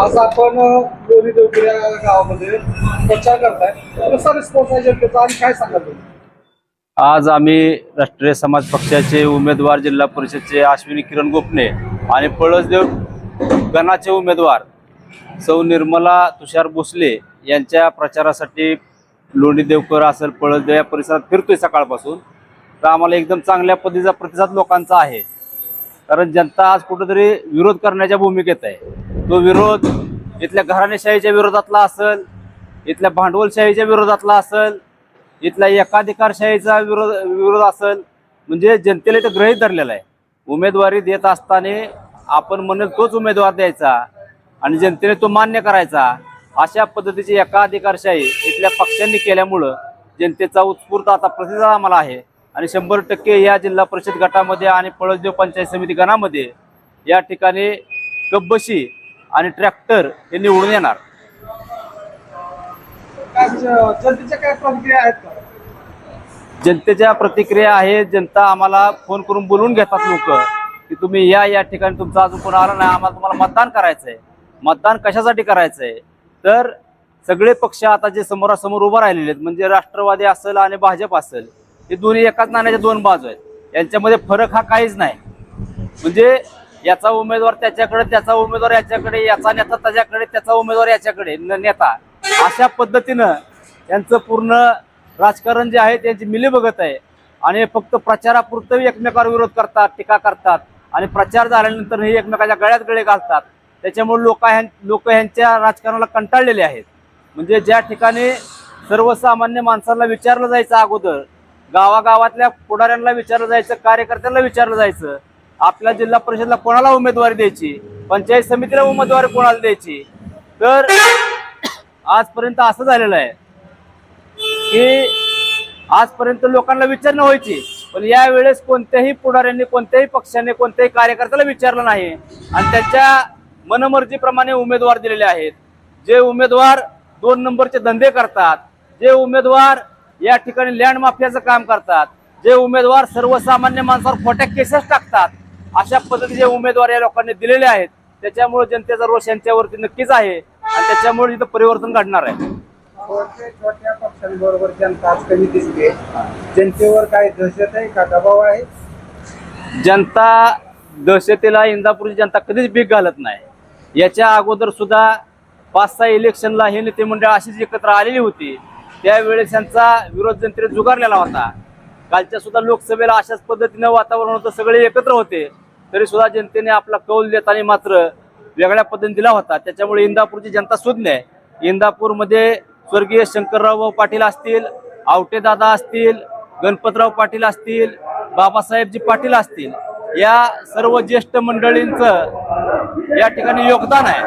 आज आपण दोन्ही देवगिरी गावामध्ये प्रचार करताय. कसा रिस्पॉन्स आहे जनतेचा आणि काय सांगाल आज आम्ही राष्ट्रीय समाज पक्षाचे उमेदवार जिल्हा परिषदचे अश्विनी किरण गोपणे आणि पळसदेव गणाचे उमेदवार सौ निर्मला तुषार भोसले यांच्या प्रचारासाठी लोणी देवकर असेल पळसदेव या परिसरात फिरतोय सकाळपासून. तर आम्हाला एकदम चांगल्या पद्धतीचा प्रतिसाद लोकांचा आहे. कारण जनता आज कुठेतरी विरोध करण्याच्या भूमिकेत आहे. तो विरोध इथल्या घराणेशाहीच्या विरोधातला असेल इथल्या भांडवलशाहीच्या विरोधातला असेल इथल्या एकाधिकारशाहीचा विरोध विरोध असेल म्हणजे जनतेला इथं ग्रहित धरलेला आहे. उमेदवारी देत असताना आपण म्हणेल तोच उमेदवार द्यायचा आणि जनतेने तो मान्य करायचा. अशा पद्धतीची एकाधिकारशाही इथल्या पक्षांनी केल्यामुळं जनतेचा उत्स्फूर्त आता प्रतिसाद आम्हाला आहे. आणि शंभर टक्के या जिल्हा परिषद गटामध्ये आणि पळसदेव पंचायत समिती गणामध्ये या ठिकाणी कब्बशी आणि ट्रॅक्टर हे निवडून येणार. जनतेच्या प्रतिक्रिया आहेत जनता आम्हाला फोन करून बोलून घेतात लोक की तुम्ही या या ठिकाणी तुमचा अजून कोण आला नाही आम्हाला तुम्हाला मतदान करायचं आहे मतदान कशासाठी करायचं आहे तर सगळे पक्ष आता जे समोरासमोर उभं राहिलेले आहेत म्हणजे राष्ट्रवादी असेल आणि भाजप असेल हे दोन्ही एकाच नाण्याच्या दोन बाजू आहेत. यांच्यामध्ये फरक हा काहीच नाही. म्हणजे याचा उमेदवार त्याच्याकडे त्याचा उमेदवार याच्याकडे याचा नेता त्याच्याकडे त्याचा उमेदवार याच्याकडे न- नेता. अशा पद्धतीनं यांचं पूर्ण राजकारण जे आहे त्यांची मिलीभगत आहे. आणि फक्त प्रचारापुरतं एकमेकावर विरोध करतात टीका करतात. आणि प्रचार झाल्यानंतर हे एकमेकाच्या गळ्यात गळे घालतात. त्याच्यामुळे लोक लोक ह्यांच्या राजकारणाला कंटाळलेले आहेत. म्हणजे ज्या ठिकाणी सर्वसामान्य माणसांना विचारलं जायचं अगोदर गावागावातल्या पुढाऱ्यांना विचारलं जायचं कार्यकर्त्यांना विचारलं जायचं आपल्या जिल्हा परिषदला कोणाला उमेदवारी द्यायची? पंचायत समितीला उमेदवारी कोणाला द्यायची? तर आजपर्यंत असं झालेलं आहे की आजपर्यंत लोकांना विचारणं व्हायची. पण यावेळेस कोणत्याही पुढाऱ्यांनी कोणत्याही पक्षाने कोणत्याही कार्यकर्त्याला विचारलं नाही. आणि त्यांच्या मनमर्जीप्रमाणे उमेदवार दिलेले आहेत. जे उमेदवार दोन नंबरचे धंदे करतात जे उमेदवार या ठिकाणी लँड माफियाचं काम करतात जे उमेदवार सर्वसामान्य माणसावर खोट्या केसेस टाकतात अशा पद्धतीचे उमेदवार या लोकांनी दिलेले आहेत त्याच्यामुळे जनतेचा रोष यांच्यावरती नक्कीच आहे आणि त्याच्यामुळे इथं परिवर्तन घडणार आहे. छोट्या पक्षांबरोबर जनता आज कमी दिसते. जनतेवर काय दहशत आहे का दबाव आहे? जनता दहशतीला इंदापूरची जनता कधीच भीक घालत नाही. याच्या अगोदर सुद्धा पाच सहा इलेक्शनला हे नेते मंडळ अशीच एकत्र आलेली होती. त्यावेळेस त्यांचा विरोध जनतेने जुगारलेला होता. कालच्या सुद्धा लोकसभेला अशाच पद्धतीनं वातावरण होतं सगळे एकत्र होते. तरी सुद्धा जनतेने आपला कौल देताना मात्र वेगळ्या पद्धतीने दिला होता. त्याच्यामुळे इंदापूरची जनता सुज्ञ आहे. इंदापूरमध्ये स्वर्गीय शंकरराव पाटील असतील आवटेदादा असतील गणपतराव पाटील असतील बाबासाहेबजी पाटील असतील या सर्व ज्येष्ठ मंडळींचं या ठिकाणी योगदान आहे.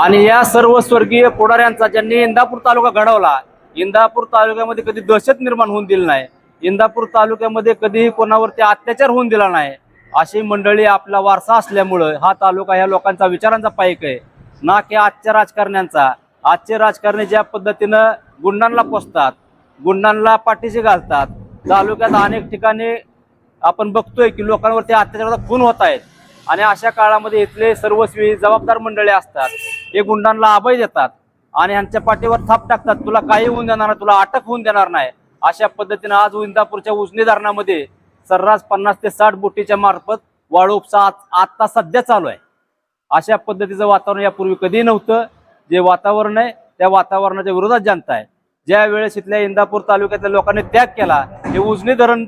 आणि या सर्व स्वर्गीय पुढाऱ्यांचा ज्यांनी इंदापूर तालुका घडवला इंदापूर तालुक्यामध्ये कधी दहशत निर्माण होऊन दिली नाही. इंदापूर तालुक्यामध्ये कधीही कोणावरती अत्याचार होऊन दिला नाही. अशी मंडळी आपला वारसा असल्यामुळं हा तालुका ह्या लोकांचा विचारांचा पाईक आहे. ना की आजच्या राजकारण्यांचा. आजचे राजकारणी ज्या पद्धतीनं गुंडांना पोसतात गुंडांना पाठीशी घालतात तालुक्यात अनेक ठिकाणी आपण बघतोय की लोकांवरती अत्याचाराचा खून होत आहेत. आणि अशा काळामध्ये इथले सर्वस्वी जबाबदार मंडळी असतात हे गुंडांना अभय देतात आणि ह्यांच्या पाठीवर थाप टाकतात. तुला काही होऊन देणार नाही, तुला अटक होऊन देणार नाही. अशा पद्धतीनं आज इंदापूरच्या उजनी धरणामध्ये सर्रास पन्नास ते साठ बोटीच्या मार्फत वाळू उपसा आज- आता सध्या चालू आहे. अशा पद्धतीचं वातावरण यापूर्वी कधीही नव्हतं. जे वातावरण आहे त्या वातावरणाच्या विरोधात जनता आहे. ज्या वेळेस इथल्या इंदापूर तालुक्यातल्या लोकांनी त्याग केला हे उजनी धरण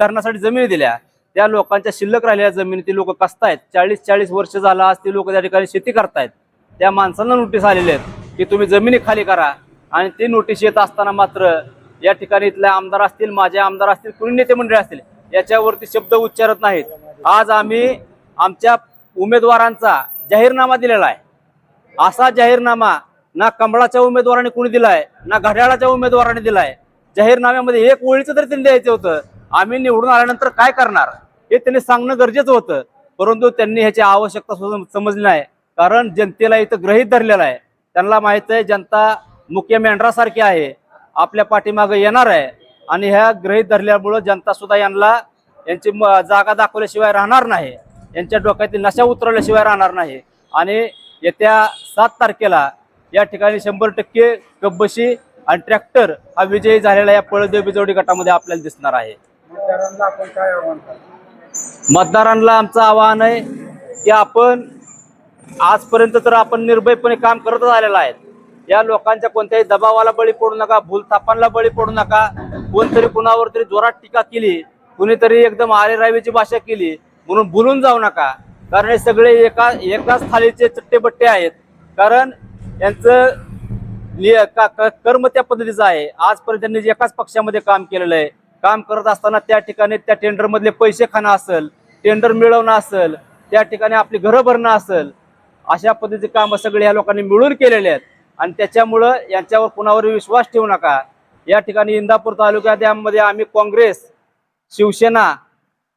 धरणासाठी जमिनी दिल्या त्या लोकांच्या शिल्लक राहिलेल्या जमिनी ती लोक कसतायत. चाळीस चाळीस वर्ष झाला आज ती लोक त्या ठिकाणी शेती करतायत. त्या माणसांना नोटीस आलेली आहेत की तुम्ही जमिनी खाली करा आणि ती नोटीस येत असताना मात्र या ठिकाणी इथले आमदार असतील माझे आमदार असतील कुणी नेते मंडळी असतील याच्यावरती शब्द उच्चारत नाहीत. आज आम्ही आमच्या उमेदवारांचा जाहीरनामा दिलेला आहे. असा जाहीरनामा ना कमळाच्या उमेदवाराने कुणी दिलाय ना घड्याळाच्या उमेदवाराने दिलाय. जाहीरनाम्यामध्ये एक ओळीचं तरी त्यांनी द्यायचं होतं. आम्ही निवडून आल्यानंतर काय करणार? हे त्यांनी सांगणं गरजेचं होतं. परंतु त्यांनी ह्याची आवश्यकता सुद्धा समजली नाही. कारण जनतेला इथं ग्रहित धरलेलं आहे. त्यांना माहीत आहे जनता मुख्य मेंढरासारखी आहे. आपल्या पाठीमागे येणार आहे. आणि ह्या ग्रहित धरल्यामुळं जनता सुद्धा यांना यांची जागा दाखवल्याशिवाय राहणार नाही. यांच्या डोक्यातील नशा उतरवल्याशिवाय राहणार नाही. आणि येत्या सात तारखेला या ठिकाणी शंभर टक्के कब्बशी आणि ट्रॅक्टर हा विजयी झालेला या पळदेव बिजवडी गटामध्ये आपल्याला दिसणार आहे. मतदारांना आपण काय आव्हान कराल मतदारांना आमचं आवाहन आहे की आपण आजपर्यंत तर आपण निर्भयपणे काम करतच आलेलो आहेत. या लोकांच्या कोणत्याही दबावाला बळी पडू नका भूलथापांना बळी पडू नका. कोणतरी कुणावर तरी जोरात टीका केली कुणीतरी एकदम आरेरावीची भाषा केली म्हणून भुलून जाऊ नका. कारण हे सगळे एका एकाच थालीचे चट्टेबट्टे आहेत. कारण यांचं का- क- कर्म त्या पद्धतीचं आहे. आजपर्यंत त्यांनी जे एकाच पक्षामध्ये काम केलेलं आहे. काम करत असताना त्या ठिकाणी त्या टेंडरमधले पैसे खाणं असेल टेंडर मिळवणं असेल त्या ठिकाणी आपली घरं भरणं असेल अशा पद्धतीचे कामं सगळे या लोकांनी मिळून केलेले आहेत. आणि त्याच्यामुळं यांच्यावर कुणावर विश्वास ठेवू नका. या ठिकाणी इंदापूर तालुक्यात यामध्ये आम्ही Congress Shiv Sena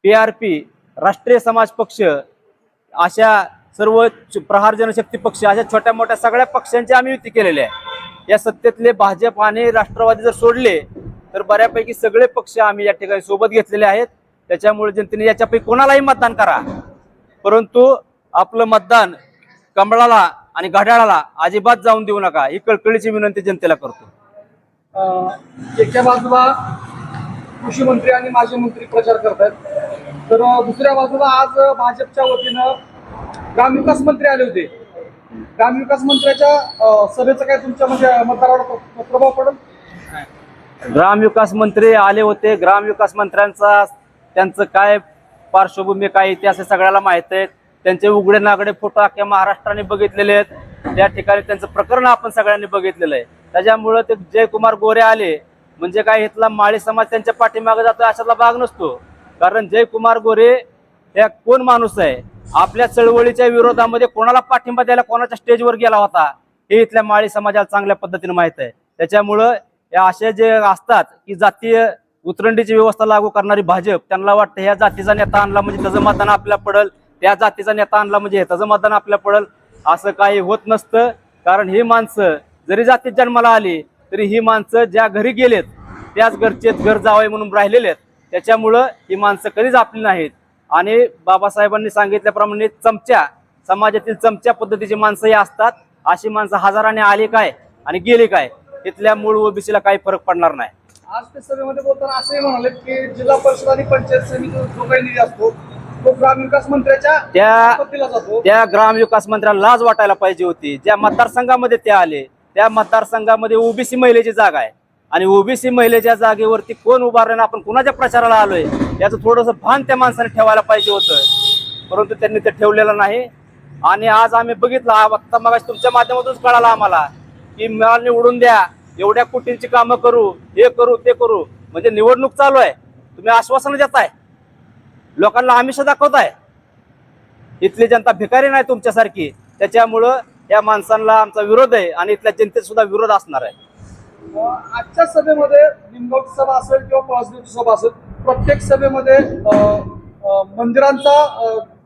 P R P Rashtriya Samaj Paksha अशा सर्व प्रहार जनशक्ती पक्ष अशा छोट्या मोठ्या सगळ्या पक्षांची आम्ही युती केलेली आहे. या सत्तेतले भाजप आणि राष्ट्रवादी जर सोडले तर बऱ्यापैकी सगळे पक्ष आम्ही या ठिकाणी सोबत घेतलेले आहेत. त्याच्यामुळे जनतेने याच्यापैकी कोणालाही मतदान करा. परंतु आपलं मतदान कमळाला आणि घड्याळाला अजिबात जाऊन देऊ नका. ही कळकळीची विनंती जनतेला करतो. एका बाजूला कृषी मंत्री आणि माजी मंत्री प्रचार करतात तर दुसऱ्या बाजूला आज भाजपच्या वतीनं ग्रामविकास मंत्री आले होते. ग्रामविकास मंत्र्याच्या सभेचा काय तुमच्या म्हणजे मतदारावर प्र- प्रभाव पडेल? ग्रामविकास मंत्री आले होते. ग्रामविकास मंत्र्यांचा त्यांचं काय पार्श्वभूमी काय इतिहास हे सगळ्याला माहीत आहे त्यांचे उघडे नागडे फोटो अख्ख्या महाराष्ट्राने बघितलेले आहेत. त्या ठिकाणी त्यांचं प्रकरण आपण सगळ्यांनी बघितलेलं आहे. त्याच्यामुळं ते जयकुमार गोरे आले म्हणजे काय इथला माळी समाज त्यांच्या पाठीमागे जातो अशातला भाग नसतो. कारण जयकुमार गोरे हे कोण माणूस आहे? आपल्या चळवळीच्या विरोधामध्ये कोणाला पाठिंबा द्यायला कोणाच्या स्टेजवर गेला होता? हे इथल्या माळी समाजाला चांगल्या पद्धतीने माहीत आहे. त्याच्यामुळं या असे जे असतात की जातीय उतरंडीची व्यवस्था लागू करणारी भाजप त्यांना वाटतं ह्या जातीचा नेता आणला म्हणजे त्याचं मतदान आपल्याला पडल. त्या जातीचा नेता आणला म्हणजे त्याचं मतदान आपल्या पडल. असं काही होत नसतं. कारण ही माणसं जरी जातीत जन्माला आली तरी ही माणसं ज्या घरी गेलेत त्याच घरचे घर जावे म्हणून राहिलेले आहेत. त्याच्यामुळं ही माणसं कधीच आपली नाहीत. आणि बाबासाहेबांनी सांगितल्याप्रमाणे चमच्या समाजातील चमच्या पद्धतीची माणसंही असतात. अशी माणसं हजाराने आली काय आणि गेली काय तिथल्या मूळ ओबीसीला काही फरक पडणार नाही. आज ते सभेमध्ये बोलताना असंही म्हणाले की जिल्हा परिषद आणि पंचायत समिती जो काही निधी असतो. ग्रामविकास मंत्र्याच्या त्या त्या ग्रामविकास मंत्र्याला लाज वाटायला पाहिजे होती. ज्या मतदारसंघामध्ये ते आले त्या मतदारसंघामध्ये ओबीसी महिलेची जागा आहे. आणि ओबीसी महिलेच्या जागेवरती कोण उभारलं आपण कुणाच्या प्रचाराला आलोय याचं थोडंसं भान त्या माणसाने ठेवायला पाहिजे होतं. परंतु त्यांनी ते ठेवलेलं नाही. आणि आज आम्ही बघितलं आता मग तुमच्या माध्यमातूनच कळालं आम्हाला की मला निवडून द्या एवढ्या कोटींची कामं करू हे करू ते करू. म्हणजे निवडणूक चालू आहे. तुम्ही आश्वासन देताय. लोकांना आमिष दाखवताय इथली जनता भिकारी नाही तुमच्यासारखी त्याच्यामुळं या माणसांना आमचा विरोध आहे आणि इथल्या जनतेत सुद्धा विरोध असणार आहे आजच्या सभेमध्ये निमगावची सभा असेल किंवा पळसदेवची सभा असेल प्रत्येक सभेमध्ये मंदिरांचा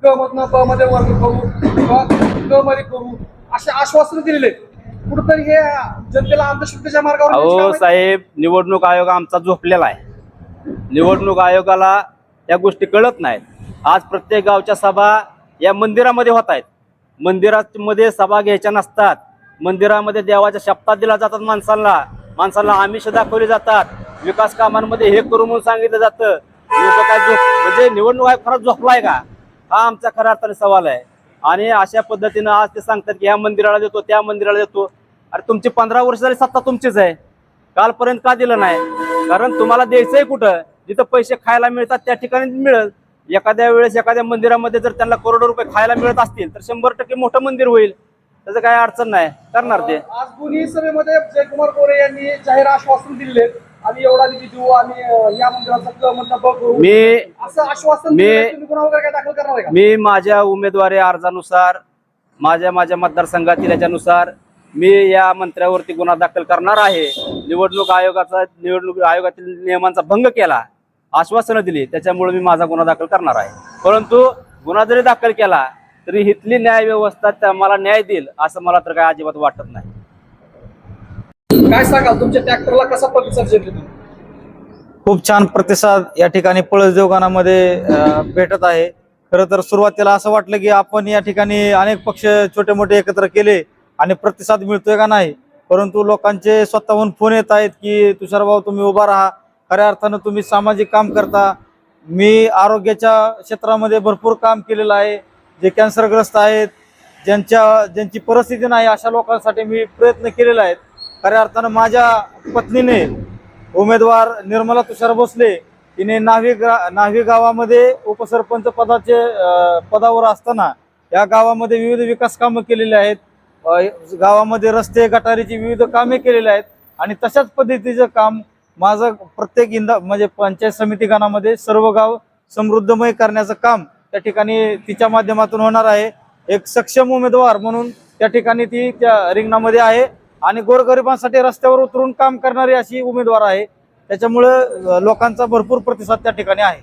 क मधनं ब मध्ये वर्ग करू किंवा क मध्ये करू असे आश्वासन दिलेले. कुठेतरी हे जनतेला अंधश्रद्धेच्या मार्गावर आहे. साहेब निवडणूक आयोग आमचा झोपलेला आहे निवडणूक आयोगाला या गोष्टी कळत नाहीत. आज प्रत्येक गावच्या सभा या मंदिरामध्ये होत आहेत. मंदिरामध्ये सभा घ्यायच्या नसतात. मंदिरामध्ये देवाच्या शपथा दिल्या जातात माणसांना. माणसांना आमिष दाखवले जातात. विकास कामांमध्ये हे करू म्हणून सांगितलं जातं. लोक काय म्हणजे निवडणूक आयोग खरंच झोपलाय का? हा आमचा खऱ्या अर्थाने सवाल आहे. आणि अशा पद्धतीनं आज ते सांगतात की ह्या मंदिराला देतो त्या मंदिराला देतो. अरे तुमची पंधरा वर्ष झाली सत्ता तुमचीच आहे. कालपर्यंत का दिलं नाही? कारण तुम्हाला द्यायचंय कुठं? जिथं पैसे खायला मिळतात त्या ठिकाणी मिळेल. एखाद्या वेळेस एखाद्या मंदिरामध्ये जर त्यांना करोडो रुपये खायला मिळत असतील तर शंभर टक्के मोठं मंदिर होईल. त्याचं काय अडचण नाही. करणार ते. आज दोन्ही सभेमध्ये जयकुमार गोरे यांनी जाहीर आश्वासन दिले आणि एवढा निधी देऊ आणि या मंदिराचा मी असं आश्वासन मी- गुन्हा वगैरे काय दाखल करणार आहे मी माझ्या उमेदवारी अर्जानुसार माझ्या माझ्या मतदारसंघातील याच्यानुसार मी या मंत्र्यावरती गुन्हा दाखल करणार आहे. निवडणूक आयोगाचा निवडणूक आयोगातील नियमांचा भंग केला आश्वासनं दिली त्याच्यामुळे मी माझा गुन्हा दाखल करणार आहे. परंतु गुन्हा जरी दाखल केला तरी इथली न्याय व्यवस्था त्या मला न्याय देईल असं मला तर काय अजिबात वाटत नाही. काय सांगाल तुमच्या ट्रॅक्टरला कसा प्रतिसाद खूप छान प्रतिसाद या ठिकाणी पळस देवगाणामध्ये अं, भेटत आहे. खरं तर सुरुवातीला असं वाटलं की आपण या ठिकाणी अनेक पक्ष छोटे मोठे एकत्र केले. आणि प्रतिसाद मिळतोय का नाही? परंतु लोकांचे स्वतःहून फोन येत आहेत की तुषार भाऊ तुम्ही उभा राहा. खऱ्या अर्थानं तुम्ही सामाजिक काम करता. मी आरोग्याच्या क्षेत्रामध्ये भरपूर काम केलेलं आहे. जे कॅन्सरग्रस्त आहेत ज्यांच्या ज्यांची परिस्थिती नाही अशा लोकांसाठी मी प्रयत्न केलेला आहे. खऱ्या अर्थानं माझ्या पत्नीने उमेदवार निर्मला तुषार भोसले तिने नावी गा नावी गावामध्ये उपसरपंच पदाचे पदावर असताना या गावामध्ये विविध विकास कामं केलेली आहेत. गावामध्ये रस्ते गटारीची विविध कामे केलेली आहेत आणि तशाच पद्धतीचं काम माझं प्रत्येक इंदा म्हणजे पंचायत समिती गणामध्ये सर्व गाव समृद्धमय करण्याचं काम त्या ठिकाणी तिच्या माध्यमातून होणार आहे. एक सक्षम उमेदवार म्हणून त्या ठिकाणी ती त्या रिंगणामध्ये आहे आणि गोरगरिबांसाठी रस्त्यावर उतरून काम करणारी अशी उमेदवार आहे. त्याच्यामुळं लोकांचा भरपूर प्रतिसाद त्या ठिकाणी आहे.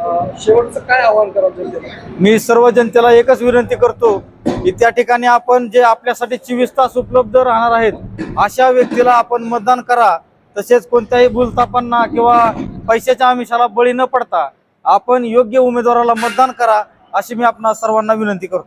शेवटचं काय आव्हान करावं जनतेला? मी सर्व जनतेला एकच विनंती करतो की त्या ठिकाणी आपण जे आपल्यासाठी चोवीस तास उपलब्ध राहणार आहेत अशा व्यक्तीला आपण मतदान करा. तसेच कोणत्याही भूलथापांना किंवा पैशाच्या आमिषाला बळी न पडता आपण योग्य उमेदवाराला मतदान करा अशी मी आपणा सर्वांना विनंती करतो.